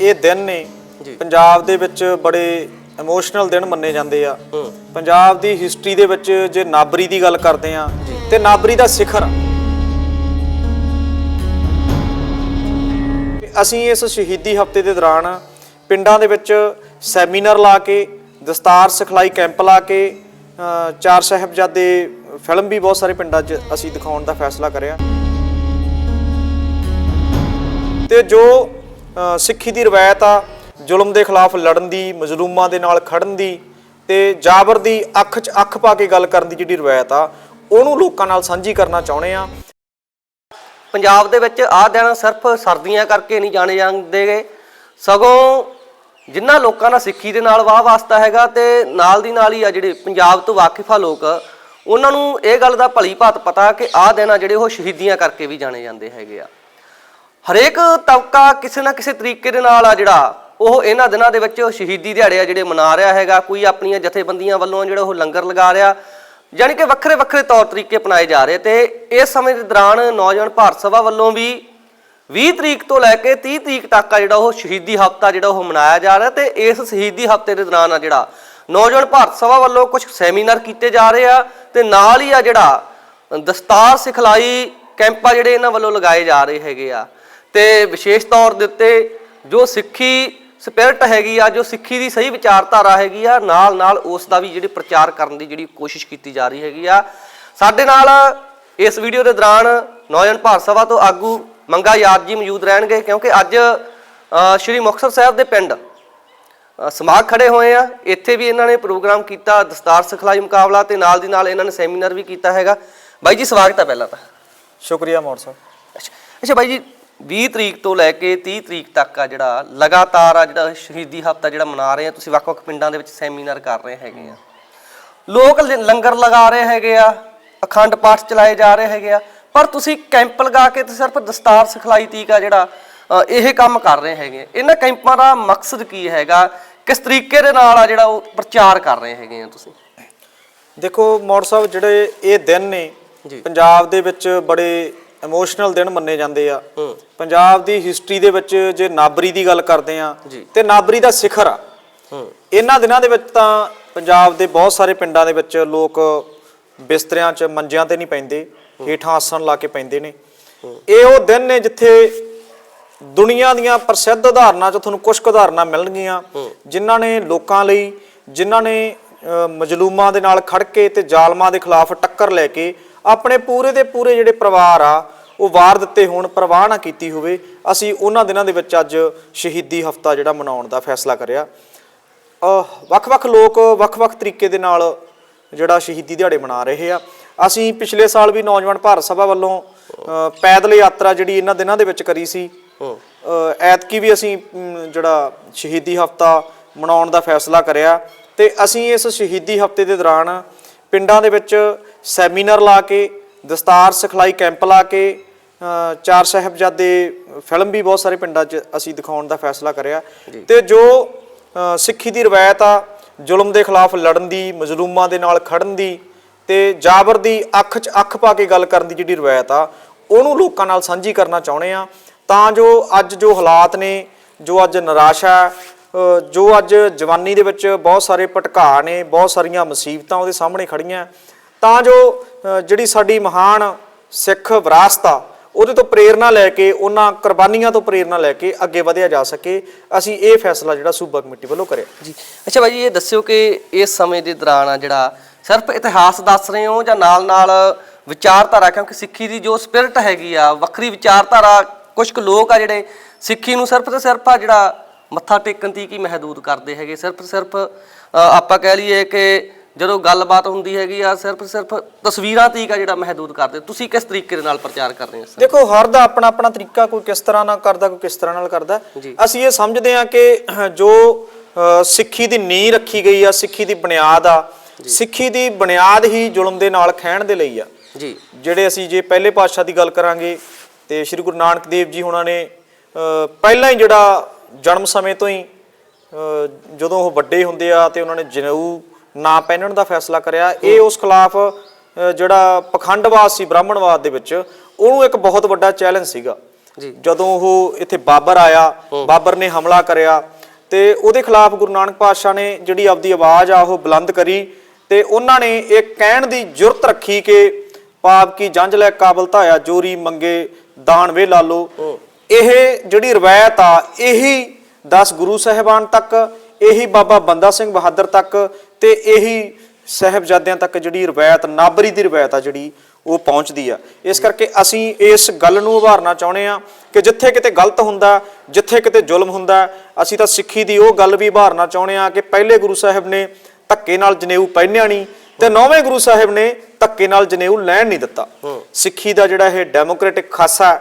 ਇਹ ਦਿਨ ਨੇ। ਪੰਜਾਬ ਦੇ ਵਿੱਚ ਬੜੇ ਇਮੋਸ਼ਨਲ ਦਿਨ ਮੰਨੇ ਜਾਂਦੇ ਆ। ਪੰਜਾਬ ਦੀ ਹਿਸਟਰੀ ਦੇ ਵਿੱਚ ਜੇ ਨਾਬਰੀ ਦੀ ਗੱਲ ਕਰਦੇ ਆ ਤੇ ਨਾਬਰੀ ਦਾ ਸਿਖਰ ਅਸੀਂ ਇਸ ਸ਼ਹੀਦੀ ਹਫ਼ਤੇ ਦੇ ਦੌਰਾਨ ਪਿੰਡਾਂ ਦੇ ਵਿੱਚ ਸੈਮੀਨਾਰ ਲਾ ਕੇ ਦਸਤਾਰ ਸਿਖਲਾਈ ਕੈਂਪ ਲਾ ਕੇ ਚਾਰ ਸਾਹਿਬਜ਼ਾਦੇ ਫਿਲਮ ਵੀ ਬਹੁਤ ਸਾਰੇ ਪਿੰਡਾਂ 'ਚ ਅਸੀਂ ਦਿਖਾਉਣ ਦਾ ਫੈਸਲਾ ਕਰਿਆ। ਤੇ ਜੋ ਸਿੱਖੀ ਦੀ ਰਵਾਇਤ ਆ, ਜ਼ੁਲਮ ਦੇ ਖਿਲਾਫ ਲੜਨ ਦੀ, ਮਜ਼ਲੂਮਾਂ ਦੇ ਨਾਲ ਖੜਨ ਦੀ ਤੇ ਜਾਬਰ ਦੀ ਅੱਖ 'ਚ ਅੱਖ ਪਾ ਕੇ ਗੱਲ ਕਰਨ ਦੀ ਜਿਹੜੀ ਰਵਾਇਤ ਆ, ਉਹਨੂੰ ਲੋਕਾਂ ਨਾਲ ਸਾਂਝੀ ਕਰਨਾ ਚਾਹੁੰਦੇ ਆ। ਪੰਜਾਬ ਦੇ ਵਿੱਚ ਆਹ ਦਿਨ ਸਿਰਫ ਸਰਦੀਆਂ ਕਰਕੇ ਨਹੀਂ ਜਾਣੇ ਜਾਂਦੇਗੇ ਸਗੋਂ ਜਿਨ੍ਹਾਂ ਲੋਕਾਂ ਦਾ ਸਿੱਖੀ ਦੇ ਨਾਲ ਵਾਹ ਵਾਸਤਾ ਹੈਗਾ ਤੇ ਨਾਲ ਦੀ ਨਾਲ ਹੀ ਆ ਜਿਹੜੇ ਪੰਜਾਬ ਤੋਂ ਵਾਕਿਫ ਆ ਲੋਕ, ਉਹਨਾਂ ਨੂੰ ਇਹ ਗੱਲ ਦਾ ਭਲੀ ਭਾਤ ਪਤਾ ਕਿ ਆਹ ਦਿਨ ਆ ਜਿਹੜੇ ਉਹ ਸ਼ਹੀਦੀਆਂ ਕਰਕੇ ਵੀ ਜਾਣੇ ਜਾਂਦੇ ਹੈਗੇ ਆ। ਹਰੇਕ ਤਬਕਾ ਕਿਸੇ ਨਾ ਕਿਸੇ ਤਰੀਕੇ ਦੇ ਨਾਲ ਆ ਜਿਹੜਾ, ਉਹ ਇਹਨਾਂ ਦਿਨਾਂ ਦੇ ਵਿੱਚ ਸ਼ਹੀਦੀ ਦਿਹਾੜੇ ਆ ਜਿਹੜੇ ਮਨਾ ਰਿਹਾ ਹੈਗਾ, ਕੋਈ ਆਪਣੀਆਂ ਜਥੇਬੰਦੀਆਂ ਵੱਲੋਂ ਜਿਹੜਾ ਉਹ ਲੰਗਰ ਲਗਾ ਰਿਹਾ ਯਾਨੀ ਕਿ ਵੱਖਰੇ ਵੱਖਰੇ ਤੌਰ ਤਰੀਕੇ ਅਪਣਾਏ ਜਾ ਰਹੇ ਤੇ ਇਸ ਸਮੇਂ ਦੇ ਦੌਰਾਨ ਨੌਜਵਾਨ ਭਾਰਤ ਸਭਾ ਵੱਲੋਂ ਵੀ 20 ਤਰੀਕ ਤੋਂ ਲੈ ਕੇ 30 ਤਰੀਕ ਤੱਕ ਆ ਜਿਹੜਾ ਉਹ ਸ਼ਹੀਦੀ ਹਫਤਾ ਜਿਹੜਾ ਉਹ ਮਨਾਇਆ ਜਾ ਰਿਹਾ ਤੇ ਇਸ ਸ਼ਹੀਦੀ ਹਫ਼ਤੇ ਦੇ ਦੌਰਾਨ ਆ ਜਿਹੜਾ ਨੌਜਵਾਨ ਭਾਰਤ ਸਭਾ ਵੱਲੋਂ ਕੁਝ ਸੈਮੀਨਾਰ ਕੀਤੇ ਜਾ ਰਹੇ ਆ ਤੇ ਨਾਲ ਹੀ ਆ ਜਿਹੜਾ ਦਸਤਾਰ ਸਿਖਲਾਈ ਕੈਂਪ ਆ ਜਿਹੜੇ ਇਹਨਾਂ ਵੱਲੋਂ ਲਗਾਏ ਜਾ ਰਹੇ ਹੈਗੇ ਆ। ਤੇ ਵਿਸ਼ੇਸ਼ ਤੌਰ ਦੇ ਉੱਤੇ ਜੋ ਸਿੱਖੀ ਸਪਿਰਿਟ ਹੈਗੀ ਆ ਜੋ ਸਿੱਖੀ ਦੀ ਸਹੀ ਵਿਚਾਰਧਾਰਾ ਹੈਗੀ ਆ ਨਾਲ ਨਾਲ ਉਸ ਦਾ ਵੀ ਜਿਹੜੀ ਪ੍ਰਚਾਰ ਕਰਨ ਦੀ ਜਿਹੜੀ ਕੋਸ਼ਿਸ਼ ਕੀਤੀ ਜਾ ਰਹੀ ਹੈਗੀ ਆ। ਸਾਡੇ ਨਾਲ ਇਸ ਵੀਡੀਓ ਦੇ ਦੌਰਾਨ ਨੌਜਵਾਨ ਭਾਰਤ ਸਭਾ ਤੋਂ ਆਗੂ ਮੰਗਾ ਯਾਦ ਜੀ ਮੌਜੂਦ ਰਹਿਣਗੇ ਕਿਉਂਕਿ ਅੱਜ ਸ਼੍ਰੀ ਮੁਕਤਸਰ ਸਾਹਿਬ ਦੇ ਪਿੰਡ ਸਮਾਗ ਖੜੇ ਹੋਏ ਆ। ਇੱਥੇ ਵੀ ਇਹਨਾਂ ਨੇ ਪ੍ਰੋਗਰਾਮ ਕੀਤਾ ਦਸਤਾਰ ਸਿਖਲਾਈ ਮੁਕਾਬਲਾ ਤੇ ਨਾਲ ਦੀ ਨਾਲ ਇਹਨਾਂ ਨੇ ਸੈਮੀਨਾਰ ਵੀ ਕੀਤਾ ਹੈਗਾ। ਬਾਈ ਜੀ ਸਵਾਗਤ ਹੈ ਪਹਿਲਾਂ ਤਾਂ। ਸ਼ੁਕਰੀਆ ਮੌੜ ਸਾਹਿਬ। ਅੱਛਾ ਅੱਛਾ ਬਾਈ ਜੀ 20 ਤਰੀਕ ਤੋਂ ਲੈ ਕੇ 30 ਤਰੀਕ ਤੱਕ ਆ ਜਿਹੜਾ ਲਗਾਤਾਰ ਆ ਜਿਹੜਾ ਸ਼ਹੀਦੀ ਹਫਤਾ ਜਿਹੜਾ ਮਨਾ ਰਹੇ ਆ ਤੁਸੀਂ ਵੱਖ-ਵੱਖ ਪਿੰਡਾਂ ਦੇ ਵਿੱਚ ਸੈਮੀਨਾਰ ਕਰ ਰਹੇ ਹੈਗੇ ਆ ਲੋਕ ਲੰਗਰ ਲਗਾ ਰਹੇ ਹੈਗੇ ਆ ਅਖੰਡ ਪਾਠ ਚਲਾਏ ਜਾ ਰਹੇ ਹੈਗੇ ਆ ਪਰ ਤੁਸੀਂ ਕੈਂਪ ਲਗਾ ਕੇ ਤੇ ਸਿਰਫ ਦਸਤਾਰ ਸਿਖਲਾਈ ਤੀਕ ਆ ਜਿਹੜਾ ਇਹ ਕੰਮ ਕਰ ਰਹੇ ਹੈਗੇ। ਇਹਨਾਂ ਕੈਂਪਾਂ ਦਾ ਮਕਸਦ ਕੀ ਹੈਗਾ ਕਿਸ ਤਰੀਕੇ ਦੇ ਨਾਲ ਆ ਜਿਹੜਾ ਉਹ ਪ੍ਰਚਾਰ ਕਰ ਰਹੇ ਹੈਗੇ ਆ ਤੁਸੀਂ ਦੇਖੋ ਮੌੜ ਸਾਹਿਬ ਜਿਹੜੇ ਇਹ ਦਿਨ ਨੇ ਜੀ। ਪੰਜਾਬ ਦੇ ਵਿੱਚ ਬੜੇ ਇਮੋਸ਼ਨਲ ਦਿਨ ਮੰਨੇ ਜਾਂਦੇ ਆ। ਪੰਜਾਬ ਦੀ ਹਿਸਟਰੀ ਦੇ ਵਿੱਚ ਜੇ ਨਾਬਰੀ ਦੀ ਗੱਲ ਕਰਦੇ ਆ। ਤੇ ਨਾਬਰੀ ਦਾ ਸਿਖਰ ਆ। ਇਹਨਾਂ ਦਿਨਾਂ ਦੇ ਵਿੱਚ ਤਾਂ ਪੰਜਾਬ ਦੇ ਬਹੁਤ ਸਾਰੇ ਪਿੰਡਾਂ ਦੇ ਵਿੱਚ ਲੋਕ ਬਿਸਤਰਿਆਂ 'ਚ ਮੰਜਿਆਂ ਤੇ ਨਹੀਂ ਪੈਂਦੇ ਹੇਠਾਂ ਆਸਣ ਲਾ ਕੇ ਪੈਂਦੇ ਨੇ। ਇਹ ਉਹ ਦਿਨ ਨੇ ਜਿੱਥੇ ਦੁਨੀਆ ਦੀਆਂ ਪ੍ਰਸਿੱਧ ਉਦਾਹਰਨਾਂ 'ਚ ਤੁਹਾਨੂੰ ਕੁਝ ਉਦਾਹਰਨਾਂ ਮਿਲਣਗੀਆਂ ਜਿਨ੍ਹਾਂ ਨੇ ਲੋਕਾਂ ਲਈ ਜਿਨ੍ਹਾਂ ਨੇ ਮਜਲੂਮਾਂ ਦੇ ਨਾਲ ਖੜ ਕੇ ਤੇ ਜ਼ਾਲਮਾਂ ਦੇ ਖਿਲਾਫ ਟੱਕਰ ਲੈ ਕੇ ਆਪਣੇ ਪੂਰੇ ਦੇ ਪੂਰੇ ਜਿਹੜੇ ਪਰਿਵਾਰ ਆ ਉਹ ਵਾਰ ਦਿੱਤੇ ਹੋਣ ਪਰਵਾਹ ਨਾ ਕੀਤੀ ਹੋਵੇ ਅਸੀਂ ਉਹਨਾਂ ਦਿਨਾਂ ਦੇ ਵਿੱਚ ਅੱਜ ਸ਼ਹੀਦੀ ਹਫਤਾ ਜਿਹੜਾ ਮਨਾਉਣ ਦਾ ਫੈਸਲਾ ਕਰਿਆ। ਵੱਖ-ਵੱਖ ਲੋਕ ਵੱਖ-ਵੱਖ ਤਰੀਕੇ ਦੇ ਨਾਲ ਜਿਹੜਾ ਸ਼ਹੀਦੀ ਦਿਹਾੜੇ ਮਨਾ ਰਹੇ ਆ। ਅਸੀਂ ਪਿਛਲੇ ਸਾਲ ਵੀ ਨੌਜਵਾਨ ਭਾਰਤ ਸਭਾ ਵੱਲੋਂ ਪੈਦਲ ਯਾਤਰਾ ਜਿਹੜੀ ਇਹਨਾਂ ਦਿਨਾਂ ਦੇ ਵਿੱਚ ਕਰੀ ਸੀ ਐਤਕੀ ਵੀ ਅਸੀਂ ਜਿਹੜਾ ਸ਼ਹੀਦੀ ਹਫਤਾ ਮਨਾਉਣ ਦਾ ਫੈਸਲਾ ਕਰਿਆ ਤੇ ਅਸੀਂ ਇਸ ਸ਼ਹੀਦੀ ਹਫ਼ਤੇ ਦੇ ਦੌਰਾਨ ਪਿੰਡਾਂ ਦੇ ਵਿੱਚ ਸੈਮੀਨਾਰ ਲਾ ਕੇ ਦਸਤਾਰ ਸਿਖਲਾਈ ਕੈਂਪ ਲਾ ਕੇ ਚਾਰ ਸਾਹਿਬਜ਼ਾਦੇ ਫਿਲਮ ਵੀ ਬਹੁਤ ਸਾਰੇ ਪਿੰਡਾਂ 'ਚ ਅਸੀਂ ਦਿਖਾਉਣ ਦਾ ਫੈਸਲਾ ਕਰਿਆ। ਤੇ ਜੋ ਸਿੱਖੀ ਦੀ ਰਵਾਇਤ ਆ ਜ਼ੁਲਮ ਦੇ ਖਿਲਾਫ ਲੜਨ ਦੀ ਮਜ਼ਲੂਮਾਂ ਦੇ ਨਾਲ ਖੜਨ ਦੀ ਤੇ ਜਾਬਰ ਦੀ ਅੱਖ 'ਚ ਅੱਖ ਪਾ ਕੇ ਗੱਲ ਕਰਨ ਦੀ ਜਿਹੜੀ ਰਵਾਇਤ ਆ ਉਹਨੂੰ ਲੋਕਾਂ ਨਾਲ ਸਾਂਝੀ ਕਰਨਾ ਚਾਹੁੰਦੇ ਆ। ਤਾਂ ਜੋ ਅੱਜ ਜੋ ਹਾਲਾਤ ਨੇ ਜੋ ਅੱਜ ਨਿਰਾਸ਼ਾ ਜੋ ਅੱਜ ਜਵਾਨੀ ਦੇ ਵਿੱਚ ਬਹੁਤ ਸਾਰੇ ਭਟਕਾ ਨੇ ਬਹੁਤ ਸਾਰੀਆਂ ਮੁਸੀਬਤਾਂ ਉਹਦੇ ਸਾਹਮਣੇ ਖੜੀਆਂ। ਤਾਂ ਜੋ ਜਿਹੜੀ ਸਾਡੀ ਮਹਾਨ ਸਿੱਖ ਵਿਰਾਸਤ ਆ, ਉਹਦੇ ਤੋਂ ਪ੍ਰੇਰਣਾ ਲੈ ਕੇ, ਉਹਨਾਂ ਕੁਰਬਾਨੀਆਂ ਤੋਂ ਪ੍ਰੇਰਣਾ ਲੈ ਕੇ ਅੱਗੇ ਵਧਿਆ ਜਾ ਸਕੇ। ਅਸੀਂ ਇਹ ਫੈਸਲਾ ਜਿਹੜਾ ਸੂਬਾ ਕਮੇਟੀ ਵੱਲੋਂ ਕਰਿਆ। ਜੀ। ਅੱਛਾ ਭਾਈ ਜੀ, ਇਹ ਦੱਸਿਓ ਕਿ ਇਸ ਸਮੇਂ ਦੇ ਦੌਰਾਨ ਆ ਜਿਹੜਾ ਸਿਰਫ ਇਤਿਹਾਸ ਦੱਸ ਰਹੇ ਹੋ ਜਾਂ ਨਾਲ ਨਾਲ ਵਿਚਾਰਧਾਰਾ? ਕਿਉਂਕਿ ਸਿੱਖੀ ਦੀ ਜੋ ਸਪਿਰਿਟ ਹੈਗੀ ਆ, ਵੱਖਰੀ ਵਿਚਾਰਧਾਰਾ, ਕੁਝ ਕੁ ਲੋਕ ਆ ਜਿਹੜੇ ਸਿੱਖੀ ਨੂੰ ਸਿਰਫ ਤੇ ਸਿਰਫ ਆ ਜਿਹੜਾ ਮੱਥਾ ਟੇਕਣ ਦੀ ਕੀ ਮਹਦੂਦ ਕਰਦੇ ਹੈਗੇ? ਸਿਰਫ ਸਿਰਫ ਆਪਾਂ ਕਹਿ ਲਈਏ ਕਿ ਜਦੋਂ ਗੱਲਬਾਤ ਹੁੰਦੀ ਹੈਗੀ ਆ ਸਿਰਫ ਸਿਰਫ ਤਸਵੀਰਾਂ ਤੀਕ ਆ ਜਿਹੜਾ ਮਹਦੂਦ ਕਰਦੇ। ਤੁਸੀਂ ਕਿਸ ਤਰੀਕੇ ਦੇ ਨਾਲ ਪ੍ਰਚਾਰ ਕਰ ਰਹੇ ਹੋ ਸਰ ਦੇਖੋ ਹਰ ਦਾ ਆਪਣਾ ਆਪਣਾ ਤਰੀਕਾ ਕੋਈ ਕਿਸ ਤਰ੍ਹਾਂ ਨਾਲ ਕਰਦਾ ਕੋਈ ਕਿਸ ਤਰ੍ਹਾਂ ਨਾਲ ਕਰਦਾ। ਅਸੀਂ ਇਹ ਸਮਝਦੇ ਹਾਂ ਕਿ ਜੋ ਸਿੱਖੀ ਦੀ ਨੀਂਹ ਰੱਖੀ ਗਈ ਆ ਸਿੱਖੀ ਦੀ ਬੁਨਿਆਦ ਆ ਸਿੱਖੀ ਦੀ ਬੁਨਿਆਦ ਹੀ ਜ਼ੁਲਮ ਦੇ ਨਾਲ ਖਹਿਣ ਦੇ ਲਈ ਆ। ਜੀ। ਜਿਹੜੇ ਅਸੀਂ ਜੇ ਪਹਿਲੇ ਪਾਤਸ਼ਾਹ ਦੀ ਗੱਲ ਕਰਾਂਗੇ ਤੇ ਸ੍ਰੀ ਗੁਰੂ ਨਾਨਕ ਦੇਵ ਜੀ ਹੁਣਾਂ ਨੇ ਪਹਿਲਾਂ ਹੀ ਜਿਹੜਾ ਜਨਮ ਸਮੇਂ ਤੋਂ ਹੀ ਜਦੋਂ ਉਹ ਵੱਡੇ ਹੁੰਦੇ ਆ ਤੇ ਉਹਨਾਂ ਨੇ ਜਨੇਊ ਨਾ ਪਹਿਨਣ ਦਾ ਫੈਸਲਾ ਕਰਿਆ। ਇਹ ਉਸ ਖਿਲਾਫ ਜਿਹੜਾ ਪਖੰਡਵਾਦ ਸੀ ਬ੍ਰਾਹਮਣਵਾਦ ਦੇ ਵਿੱਚ ਉਹਨੂੰ ਇੱਕ ਬਹੁਤ ਵੱਡਾ ਚੈਲੰਜ ਸੀਗਾ। ਜਦੋਂ ਉਹ ਇੱਥੇ ਬਾਬਰ ਆਇਆ ਬਾਬਰ ਨੇ ਹਮਲਾ ਕਰਿਆ ਤੇ ਉਹਦੇ ਖਿਲਾਫ ਗੁਰੂ ਨਾਨਕ ਪਾਤਸ਼ਾਹ ਨੇ ਜਿਹੜੀ ਆਪਦੀ ਆਵਾਜ਼ ਆ ਉਹ ਬੁਲੰਦ ਕਰੀ ਤੇ ਉਹਨਾਂ ਨੇ ਇਹ ਕਹਿਣ ਦੀ ਜੁਰਤ ਰੱਖੀ ਕਿ ਪਾਪ ਕੀ ਜੰਝ ਲੈ ਕਾਬਲ ਧਾਇਆ ਜੋਰੀ ਮੰਗੇ ਦਾਨ ਵੇ ਲਾਲੋ ਇਹ ਜਿਹੜੀ ਰਵਾਇਤ ਆ ਇਹੀ 10 ਗੁਰੂ ਸਾਹਿਬਾਨ ਤੱਕ ਇਹੀ ਬਾਬਾ ਬੰਦਾ ਸਿੰਘ ਬਹਾਦਰ ਤੱਕ ਤੇ ਇਹੀ ਸਾਹਿਬਜ਼ਾਦਿਆਂ ਤੱਕ ਜਿਹੜੀ ਰਵਾਇਤ ਨਾਬਰੀ ਦੀ ਰਵਾਇਤ ਆ ਜਿਹੜੀ ਉਹ ਪਹੁੰਚਦੀ ਆ। ਇਸ ਕਰਕੇ ਅਸੀਂ ਇਸ ਗੱਲ ਨੂੰ ਉਭਾਰਨਾ ਚਾਹੁੰਦੇ ਆ ਕਿ ਜਿੱਥੇ ਕਿਤੇ ਗਲਤ ਹੁੰਦਾ ਜਿੱਥੇ ਕਿਤੇ ਜ਼ੁਲਮ ਹੁੰਦਾ ਅਸੀਂ ਤਾਂ ਸਿੱਖੀ ਦੀ ਉਹ ਗੱਲ ਵੀ ਉਭਾਰਨਾ ਚਾਹੁੰਦੇ ਆ ਕਿ ਪਹਿਲੇ ਗੁਰੂ ਸਾਹਿਬ ਨੇ ਧੱਕੇ ਨਾਲ ਜਨੇਊ ਪਹਿਨਿਆ ਨਹੀਂ ਤੇ ਨੌਵੇਂ ਗੁਰੂ ਸਾਹਿਬ ਨੇ ਧੱਕੇ ਨਾਲ ਜਨੇਊ ਲੈਣ ਨਹੀਂ ਦਿੱਤਾ। ਸਿੱਖੀ ਦਾ ਜਿਹੜਾ ਇਹ ਡੈਮੋਕ੍ਰੈਟਿਕ ਖਾਸਾ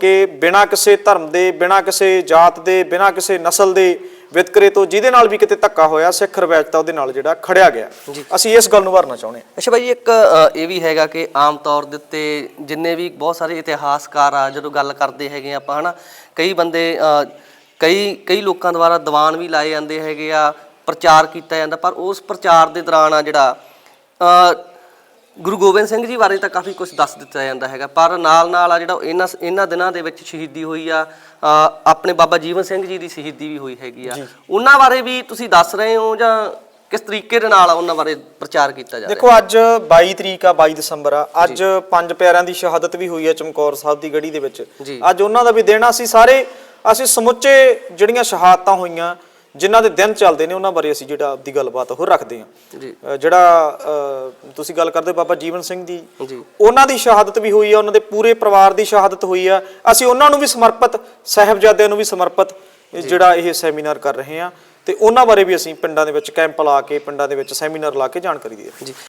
ਕਿ ਬਿਨਾਂ ਕਿਸੇ ਧਰਮ ਦੇ ਬਿਨਾਂ ਕਿਸੇ ਜਾਤ ਦੇ ਬਿਨਾਂ ਕਿਸੇ ਨਸਲ ਦੇ ਵਿਤਕਰੇ ਤੋਂ ਜਿਹਦੇ ਨਾਲ ਵੀ ਕਿਤੇ ਧੱਕਾ ਹੋਇਆ ਸਿੱਖ ਰਵਾਇਤ ਉਹਦੇ ਨਾਲ ਜਿਹੜਾ ਖੜਿਆ ਗਿਆ। ਅਸੀਂ ਇਸ ਗੱਲ ਨੂੰ ਉਭਾਰਨਾ ਚਾਹੁੰਦੇ ਹਾਂ। ਅੱਛਾ ਭਾਈ ਇੱਕ ਇਹ ਵੀ ਹੈਗਾ ਕਿ ਆਮ ਤੌਰ ਦੇ ਉੱਤੇ ਜਿੰਨੇ ਵੀ ਬਹੁਤ ਸਾਰੇ ਇਤਿਹਾਸਕਾਰ ਆ ਜਦੋਂ ਗੱਲ ਕਰਦੇ ਹੈਗੇ ਆਪਾਂ ਹਨਾ ਕਈ ਬੰਦੇ ਕਈ ਕਈ ਲੋਕਾਂ ਦੁਆਰਾ ਦੀਵਾਨ ਵੀ ਲਾਏ ਜਾਂਦੇ ਹੈਗੇ ਆ ਪ੍ਰਚਾਰ ਕੀਤਾ ਜਾਂਦਾ ਪਰ ਉਸ ਪ੍ਰਚਾਰ ਦੇ ਦੌਰਾਨ ਆ ਜਿਹੜਾ ਗੁਰੂ ਗੋਬਿੰਦ ਸਿੰਘ ਜੀ ਬਾਰੇ ਤਾਂ ਕਾਫੀ ਕੁਝ ਦੱਸ ਦਿੱਤਾ ਜਾਂਦਾ ਹੈਗਾ ਪਰ ਨਾਲ ਨਾਲ ਆ ਜਿਹੜਾ ਇਹਨਾਂ ਇਹਨਾਂ ਦਿਨਾਂ ਦੇ ਵਿੱਚ ਸ਼ਹੀਦੀ ਹੋਈ ਆ ਆਪਣੇ ਬਾਬਾ ਜੀਵਨ ਸਿੰਘ ਜੀ ਦੀ ਸ਼ਹੀਦੀ ਵੀ ਹੋਈ ਹੈਗੀ ਆ। ਉਹਨਾਂ ਬਾਰੇ ਵੀ ਤੁਸੀਂ ਦੱਸ ਰਹੇ ਹੋ ਜਾਂ ਕਿਸ ਤਰੀਕੇ ਦੇ ਨਾਲ ਆ ਉਹਨਾਂ ਬਾਰੇ ਪ੍ਰਚਾਰ ਕੀਤਾ ਜਾ ਰਿਹਾ? ਦੇਖੋ ਅੱਜ 22 ਤਰੀਕ ਆ 22 ਦਸੰਬਰ ਆ। ਅੱਜ ਪੰਜ ਪਿਆਰਿਆਂ ਦੀ ਸ਼ਹਾਦਤ ਵੀ ਹੋਈ ਹੈ ਚਮਕੌਰ ਸਾਹਿਬ ਦੀ ਗੜੀ ਦੇ ਵਿੱਚ। ਅੱਜ ਉਹਨਾਂ ਦਾ ਵੀ ਦਿਨ ਆ, ਅਸੀਂ ਸਾਰੇ ਅਸੀਂ ਸਮੁੱਚੇ ਜਿਹੜੀਆਂ ਸ਼ਹਾਦਤਾਂ ਹੋਈਆਂ ਜਿਨ੍ਹਾਂ ਦੇ ਦਿਨ ਚੱਲਦੇ ਨੇ ਉਹਨਾਂ ਬਾਰੇ ਅਸੀਂ ਜਿਹੜਾ ਆਪਦੀ ਗੱਲਬਾਤ ਹੋਰ ਰੱਖਦੇ ਹਾਂ। ਜਿਹੜਾ ਤੁਸੀਂ ਗੱਲ ਕਰਦੇ ਹੋ ਬਾਬਾ ਜੀਵਨ ਸਿੰਘ ਦੀ। ਉਹਨਾਂ ਦੀ ਸ਼ਹਾਦਤ ਵੀ ਹੋਈ ਆ ਉਹਨਾਂ ਦੇ ਪੂਰੇ ਪਰਿਵਾਰ ਦੀ ਸ਼ਹਾਦਤ ਹੋਈ ਆ। ਅਸੀਂ ਉਹਨਾਂ ਨੂੰ ਵੀ ਸਮਰਪਿਤ ਸਾਹਿਬਜ਼ਾਦਿਆਂ ਨੂੰ ਵੀ ਸਮਰਪਿਤ ਜਿਹੜਾ ਇਹ ਸੈਮੀਨਾਰ ਕਰ ਰਹੇ ਆ ਤੇ ਉਹਨਾਂ ਬਾਰੇ ਵੀ ਅਸੀਂ ਪਿੰਡਾਂ ਦੇ ਵਿੱਚ ਕੈਂਪ ਲਾ ਕੇ ਪਿੰਡਾਂ ਦੇ ਵਿੱਚ ਸੈਮੀਨਾਰ ਲਾ ਕੇ ਜਾਣਕਾਰੀ ਦੇ ਰਹੇ ਹਾਂ। ਜੀ।